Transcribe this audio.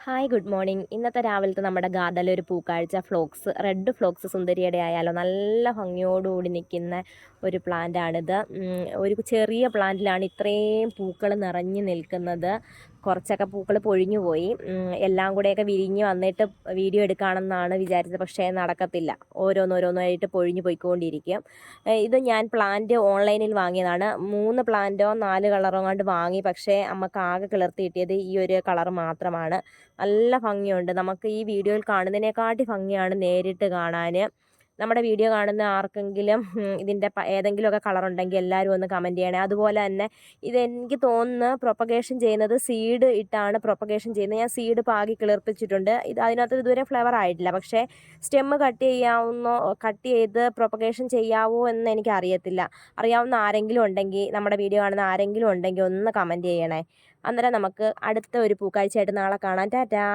Hi good morning ഇന്നത്തെ രാവിലത്തെ നമ്മുടെ ഗാർഡനിൽ ഒരു പൂക്കാഴ്ച ഫ്ലോക്സ് റെഡ് ഫ്ലോക്സ് സുന്ദരിയുടെ ആയാലോ നല്ല ഭംഗിയോടുകൂടി നിൽക്കുന്ന ഒരു പ്ലാന്റാണിത് ഒരു ചെറിയ പ്ലാന്റിലാണ് ഇത്രയും പൂക്കൾ നിറഞ്ഞു നിൽക്കുന്നത്. കുറച്ചൊക്കെ പൂക്കൾ പൊഴിഞ്ഞു പോയി. എല്ലാം കൂടെയൊക്കെ വിരിഞ്ഞ് വന്നിട്ട് വീഡിയോ എടുക്കുകയാണെന്നാണ് വിചാരിച്ചത്. പക്ഷേ നടക്കത്തില്ല. ഓരോന്നോരോന്നായിട്ട് പൊഴിഞ്ഞു പോയിക്കൊണ്ടിരിക്കും. ഇത് ഞാൻ പ്ലാന്റ് ഓൺലൈനിൽ വാങ്ങിയതാണ്. മൂന്ന് പ്ലാന്റോ നാല് കളറോ കണ്ട് വാങ്ങി. പക്ഷേ നമുക്ക് ആകെ കിളർത്തി കിട്ടിയത് ഈ ഒരു കളർ മാത്രമാണ്. നല്ല ഭംഗിയുണ്ട്. നമുക്ക് ഈ വീഡിയോയിൽ കാണുന്നതിനെക്കാട്ടി ഭംഗിയാണ് നേരിട്ട് കാണാൻ നമ്മുടെ വീഡിയോ കാണുന്ന ആർക്കെങ്കിലും ഇതിന്റെ ഏതെങ്കിലുമൊക്കെ കളർ ഉണ്ടെങ്കിൽ എല്ലാവരും ഒന്ന് കമന്റ് ചെയ്യണേ. അതുപോലെ തന്നെ ഇതെനിക്ക് തോന്നുന്നു പ്രൊപ്പഗേഷൻ ചെയ്യുന്നത് സീഡ് ഇട്ടാണ് പ്രൊപ്പഗേഷൻ ചെയ്യുന്നത്. ഞാൻ സീഡ് പാകി കിളിർപ്പിച്ചിട്ടുണ്ട്. ഇത് അതിനകത്ത് ഇതുവരെ ഫ്ലവർ ആയിട്ടില്ല. പക്ഷേ സ്റ്റെമ്മ് കട്ട് ചെയ്യാവുന്ന കട്ട് ചെയ്ത് പ്രൊപ്പഗേഷൻ ചെയ്യാവോ എന്ന് എനിക്ക് അറിയത്തില്ല. അറിയാവുന്ന ആരെങ്കിലും ഉണ്ടെങ്കിൽ നമ്മുടെ വീഡിയോ കാണുന്ന ആരെങ്കിലും ഉണ്ടെങ്കിൽ ഒന്ന് കമന്റ് ചെയ്യണേ. അന്നേരം നമുക്ക് അടുത്ത ഒരു പൂക്കാഴ്ചയായിട്ട് നാളെ കാണാം. ടാറ്റാ!